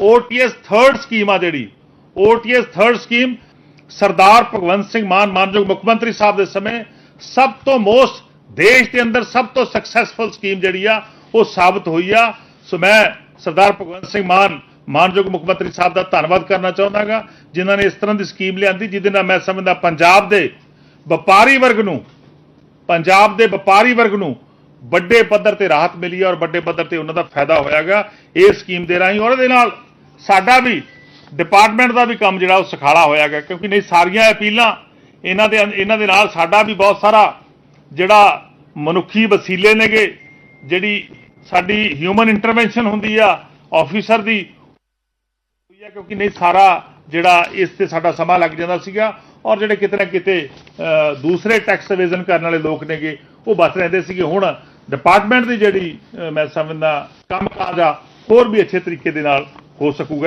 OTS third scheme ਆ ਜਿਹੜੀ। OTS third scheme Sardar Bhagwant Singh Mann ਮਾਨਯੋਗ ਮੁੱਖ ਮੰਤਰੀ ਸਾਹਿਬ ਦੇ ਸਮੇਂ ਸਭ ਤੋਂ ਮੋਸਟ ਦੇਸ਼ ਦੇ ਅੰਦਰ ਸਭ ਤੋਂ ਸਕਸੈਸਫੁਲ ਸਕੀਮ ਜਿਹੜੀ ਆ, ਉਹ ਸਾਬਤ ਹੋਈ ਆ। ਸੋ ਮੈਂ ਸਰਦਾਰ ਭਗਵੰਤ ਸਿੰਘ ਮਾਨ ਮਾਨਯੋਗ ਮੁੱਖ ਮੰਤਰੀ ਸਾਹਿਬ ਦਾ ਧੰਨਵਾਦ ਕਰਨਾ ਚਾਹੁੰਦਾਗਾ, ਜਿਨ੍ਹਾਂ ਨੇ ਇਸ ਤਰ੍ਹਾਂ ਦੀ ਸਕੀਮ ਲਿਆਂਦੀ, ਜਿਹਦੇ ਨਾਲ ਮੈਂ ਸਮਝਦਾ ਪੰਜਾਬ ਦੇ ਵਪਾਰੀ ਵਰਗ ਨੂੰ, ਪੰਜਾਬ ਦੇ ਵਪਾਰੀ ਵਰਗ ਨੂੰ ਵੱਡੇ ਪੱਧਰ ਤੇ ਰਾਹਤ ਮਿਲੀ ਹੈ ਔਰ ਵੱਡੇ ਪੱਧਰ ਤੇ ਉਹਨਾਂ ਦਾ ਫਾਇਦਾ ਹੋਇਆਗਾ। ਇਸ ਸਕੀਮ ਦੇ ਰਾਹੀਂ ਔਰ ਇਹਦੇ ਨਾਲ ਸਾਡਾ ਵੀ ਡਿਪਾਰਟਮੈਂਟ ਦਾ ਵੀ ਕੰਮ ਜਿਹੜਾ ਉਹ ਸਖਾਲਾ ਗਿਆ ਕਿਉਂਕਿ ਨਹੀਂ ਸਾਰੀਆਂ ਅਪੀਲਾਂ ਇਹਨਾਂ ਦੇ ਇਹਨਾਂ ਦੇ ਨਾਲ ਸਾਡਾ ਵੀ ਬਹੁਤ ਸਾਰਾ ਜਿਹੜਾ ਮਨੁੱਖੀ ਵਸੀਲੇ ਨੇਗੇ, ਜਿਹੜੀ ਸਾਡੀ ਹਿਊਮਨ ਇੰਟਰਵੈਂਸ਼ਨ ਹੁੰਦੀ ਆ ਆਫੀਸਰ ਦੀ ਹੋਈ ਆ, ਕਿਉਂਕਿ ਨਹੀਂ ਸਾਰਾ ਜਿਹੜਾ ਇਸ ਤੇ ਸਾਡਾ ਸਮਾਂ ਲੱਗ ਜਾਂਦਾ ਸੀਗਾ, ਔਰ ਜਿਹੜੇ ਕਿਤੇ ਨਾ ਕਿਤੇ ਦੂਸਰੇ ਟੈਕਸ ਇਵੇਜ਼ਨ ਕਰਨ ਵਾਲੇ ਲੋਕ ਨੇਗੇ, ਉਹ ਬਚ ਰਹਿੰਦੇ ਸੀਗੇ। ਹੁਣ ਡਿਪਾਰਟਮੈਂਟ ਦੀ ਜਿਹੜੀ ਮੈਂ ਸਮਝਦਾ ਕੰਮ ਕਾਜ ਆ, ਹੋਰ ਵੀ ਅੱਛੇ ਤਰੀਕੇ ਦੇ ਨਾਲ Rosa Cugar.